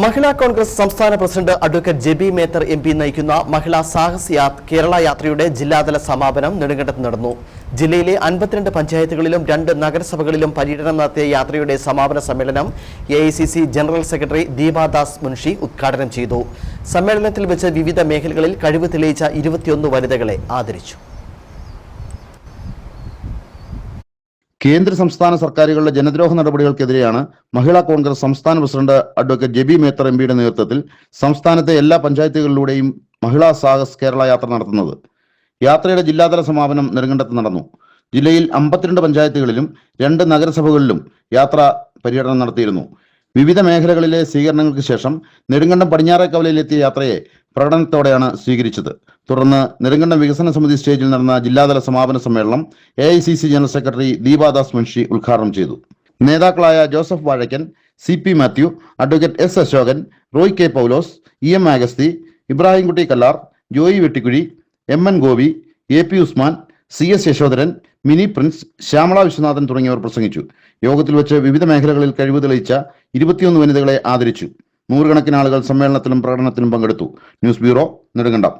മഹിളാ കോൺഗ്രസ് സംസ്ഥാന president advocate Jebi Mather M P നയിക്കുന്ന മഹിളാ സാഹസ് കേരള യാത്രയുടെ ജില്ലാതല സമാപനം നെടുങ്കണ്ടത്ത് നടന്നു. ജില്ലയിലെ അൻപത്തിരണ്ട് പഞ്ചായത്തുകളിലും രണ്ട് നഗരസഭകളിലും പര്യടനം നടത്തിയ യാത്രയുടെ സമാപന സമ്മേളനം A general secretary Deepa Das Munshi ഉദ്ഘാടനം ചെയ്തു. സമ്മേളനത്തിൽ വെച്ച് വിവിധ മേഖലകളിൽ കഴിവ് തെളിയിച്ച ഇരുപത്തിയൊന്ന് വനിതകളെ ആദരിച്ചു. കേന്ദ്ര സംസ്ഥാന സർക്കാരുകളുടെ ജനദ്രോഹ നടപടികൾക്കെതിരെയാണ് മഹിളാ കോൺഗ്രസ് സംസ്ഥാന president advocate Jebi Mather M പിയുടെ നേതൃത്വത്തിൽ സംസ്ഥാനത്തെ എല്ലാ പഞ്ചായത്തുകളിലൂടെയും മഹിളാ സാഹസ് കേരള യാത്ര നടത്തുന്നത്. യാത്രയുടെ ജില്ലാതല സമാപനം നെടുങ്കണ്ടത്ത് നടന്നു. ജില്ലയിൽ അമ്പത്തിരണ്ട് പഞ്ചായത്തുകളിലും രണ്ട് നഗരസഭകളിലും യാത്ര പര്യടനം നടത്തിയിരുന്നു. വിവിധ മേഖലകളിലെ സ്വീകരണങ്ങൾക്ക് ശേഷം നെടുങ്കണ്ടം പടിഞ്ഞാറേക്കവലയിലെത്തിയ യാത്രയെ പ്രകടനത്തോടെയാണ് സ്വീകരിച്ചത്. തുടർന്ന് നെടുങ്കണ്ടം വികസന സമിതി സ്റ്റേജിൽ നടന്ന ജില്ലാതല സമാപന സമ്മേളനം A general secretary Deepa Das Munshi ഉദ്ഘാടനം ചെയ്തു. നേതാക്കളായ Joseph Vazhakkan C P Mathew advocate S Ashokan Roy K Paulose E M Augusthy Ibrahimkutty Kallar Joy Vettikuzhy M N Gopi A P Usman C S Yashodharan Mini Prince Shyamala Viswanathan തുടങ്ങിയവർ പ്രസംഗിച്ചു. യോഗത്തിൽ വെച്ച് വിവിധ മേഖലകളിൽ കഴിവ് തെളിയിച്ച ഇരുപത്തിയൊന്ന് വനിതകളെ ആദരിച്ചു. നൂറുകണക്കിന് ആളുകൾ സമ്മേളനത്തിലും പ്രകടനത്തിലും പങ്കെടുത്തു. News bureau Nedumkandam.